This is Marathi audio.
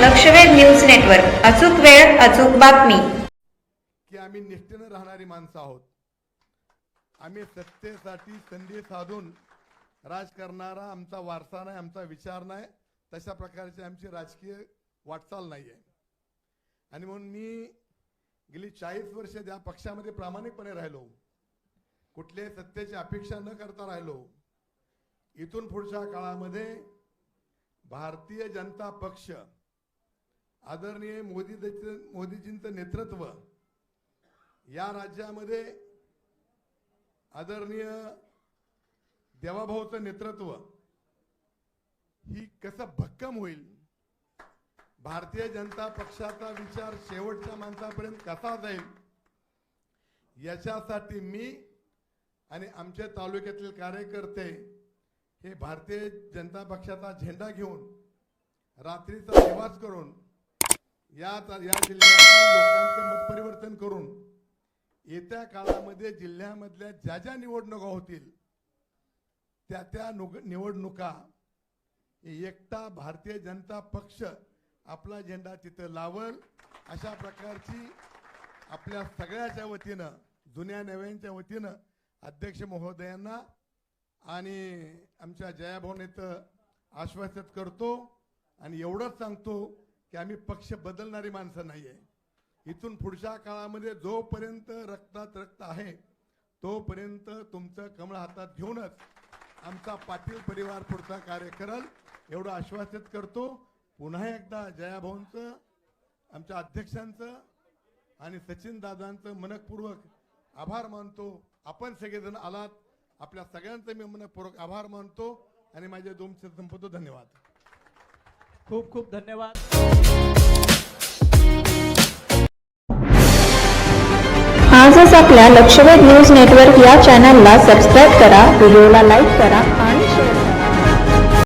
लक्षवेध न्यूज नेटवर्क. अचूक वेळ अचूक बातमी. की आम्ही निष्ठेनं राहणारी माणसं आहोत. आम्ही सत्तेसाठी संधी साधून राज करणारा आमचा वारसा नाही आमचा विचार नाही तशा प्रकारची आमची राजकीय वाटचाल नाही आहे आणि म्हणून मी गेली चाळीस वर्ष त्या पक्षामध्ये प्रामाणिकपणे राहिलो कुठल्याही सत्तेची अपेक्षा न करता राहिलो इथून पुढच्या काळामध्ये भारतीय जनता पक्ष आदरणीय मोदी मोदीजींचं नेतृत्व या राज्यामध्ये आदरणीय देवाभाऊचं नेतृत्व ही कसं भक्कम होईल? भारतीय जनता पक्षाचा विचार शेवटच्या माणसापर्यंत कसा जाईल? याच्यासाठी मी आणि आमच्या तालुक्यातील कार्यकर्ते हे भारतीय जनता पक्षाचा झेंडा घेऊन रात्रीचा निवास करून या या जिल्ह्यातील लोकांचं मतपरिवर्तन करून येत्या काळामध्ये जिल्ह्यामधल्या ज्या ज्या निवडणुका होतील त्या त्या नुग- निवडणुका एकटा भारतीय जनता पक्ष आपला झेंडा तिथं लावल अशा प्रकारची आपल्या सगळ्याच्या वतीनं जुन्या नव्यांच्या वतीनं अध्यक्ष महोदयांना आणि आमच्या जयाभाऊन इथं आश्वासित करतो आणि एवढंच सांगतो की आम्ही पक्ष बदलणारी माणसं नाही आहे इथून पुढच्या काळामध्ये जोपर्यंत रक्तात रक्त आहे तोपर्यंत तुमचं कमळ हातात घेऊनच आमचा पाटील परिवार पुढचा कार्य करल. एवढं आश्वासित करतो. पुन्हा एकदा जयाभाऊंचं आमच्या अध्यक्षांचं आणि सचिन दादांचं मनपूर्वक आभार मानतो. आपण सगळेजण आलात. आपल्या सगळ्यांचं मी मनपूर्वक आभार मानतो. आणि माझे दोन संपतो धन्यवाद. खूप खूप धन्यवाद. आजच आपल्या लक्षवेध न्यूज नेटवर्क या चॅनलला सबस्क्राईब करा व्हिडिओला लाईक करा